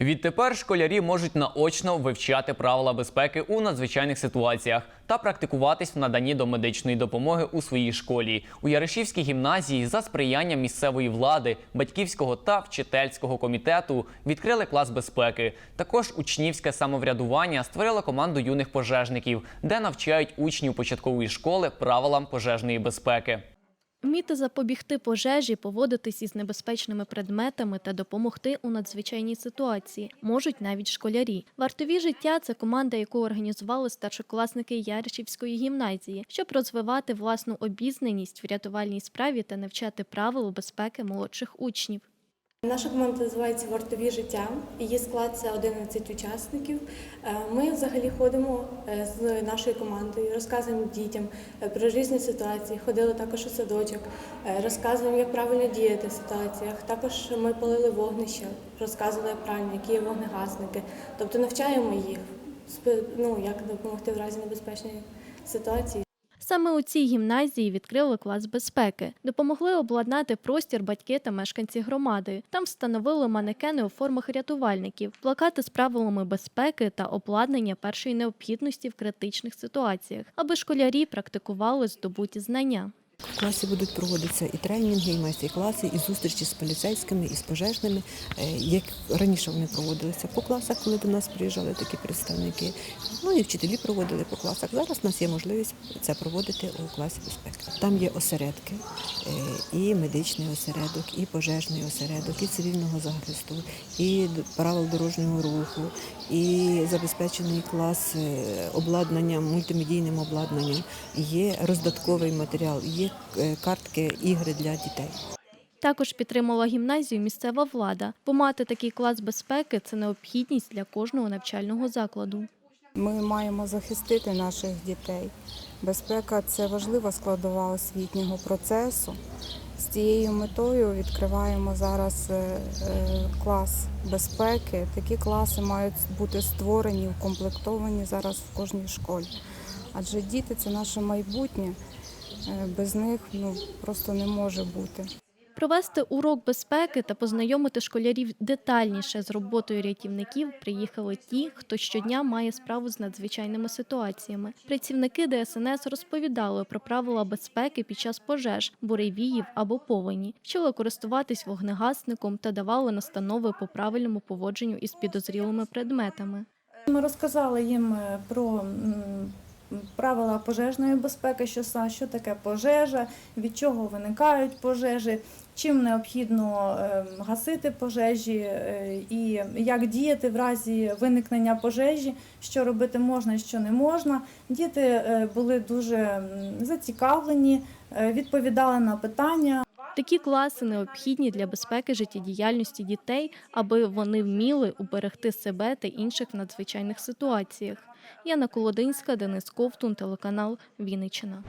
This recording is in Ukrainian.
Відтепер школярі можуть наочно вивчати правила безпеки у надзвичайних ситуаціях та практикуватись в наданні до медичної допомоги у своїй школі. У Яришівській гімназії за сприяння місцевої влади, батьківського та вчительського комітету відкрили клас безпеки. Також учнівське самоврядування створило команду юних пожежників, де навчають учнів початкової школи правилам пожежної безпеки. Вміти запобігти пожежі, поводитись із небезпечними предметами та допомогти у надзвичайній ситуації можуть навіть школярі. Вартові життя це команда, яку організували старшокласники Яршівської гімназії, щоб розвивати власну обізнаність в рятувальній справі та навчати правил безпеки молодших учнів. Наша команда називається Вартові життя. Її склад це 11 учасників. Е, Ми взагалі ходимо е, з нашою командою, розказуємо дітям е, про різні ситуації. Ходили також у садочок, розказуємо, як правильно діяти в ситуаціях. Також ми палили вогнище, розказували правильно, які є вогнегасники. Тобто навчаємо їх ну, як допомогти в разі небезпечної ситуації. Саме у цій гімназії відкрили клас безпеки, допомогли обладнати простір батьки та мешканці громади. Там встановили манекени у формах рятувальників, плакати з правилами безпеки та обладнання першої необхідності в критичних ситуаціях, аби школярі практикували здобуті знання. В класі будуть проводитися і тренінги, і майстер-класи, і зустрічі з поліцейськими, і з пожежними, е, як раніше вони проводилися по класах, коли до нас приїжджали такі представники. Ну і вчителі проводили по класах. Зараз у нас є можливість це проводити у класі безпеки. Там є осередки, е, і медичний осередок, і пожежний осередок, і цивільного захисту, і правил дорожнього руху, і забезпечений клас е, обладнанням, мультимедійним обладнанням. Є роздатковий матеріал, є е, картки ігри для дітей. Також підтримала гімназію місцева влада, бо мати такий клас безпеки це необхідність для кожного навчального закладу. Ми маємо захистити наших дітей. Безпека це важлива складова освітнього процесу. З цією метою відкриваємо зараз е, е, клас безпеки. Такі класи мають бути створені, укомплектовані зараз в кожній школі. Адже діти це наше майбутнє. Е, Без них ну, просто не може бути. Провести урок безпеки та познайомити школярів детальніше з роботою рятівників приїхали ті, хто щодня має справу з надзвичайними ситуаціями. Працівники ДСНС розповідали про правила безпеки під час пожеж, буревіїв або повені, вчили користуватись вогнегасником та давали настанови по правильному поводженню із підозрілими предметами. Ми розказали їм е, про правила пожежної безпеки, що що таке пожежа, від чого виникають пожежі, чим необхідно е, гасити пожежі е, і як діяти в разі виникнення пожежі, що робити можна і що не можна. Діти е, були дуже зацікавлені, е, відповідали на питання. Такі класи необхідні для безпеки життєдіяльності дітей, аби вони вміли уберегти себе та інших в надзвичайних ситуаціях. Яна Колодинська, Денис Ковтун, телеканал Вінниччина.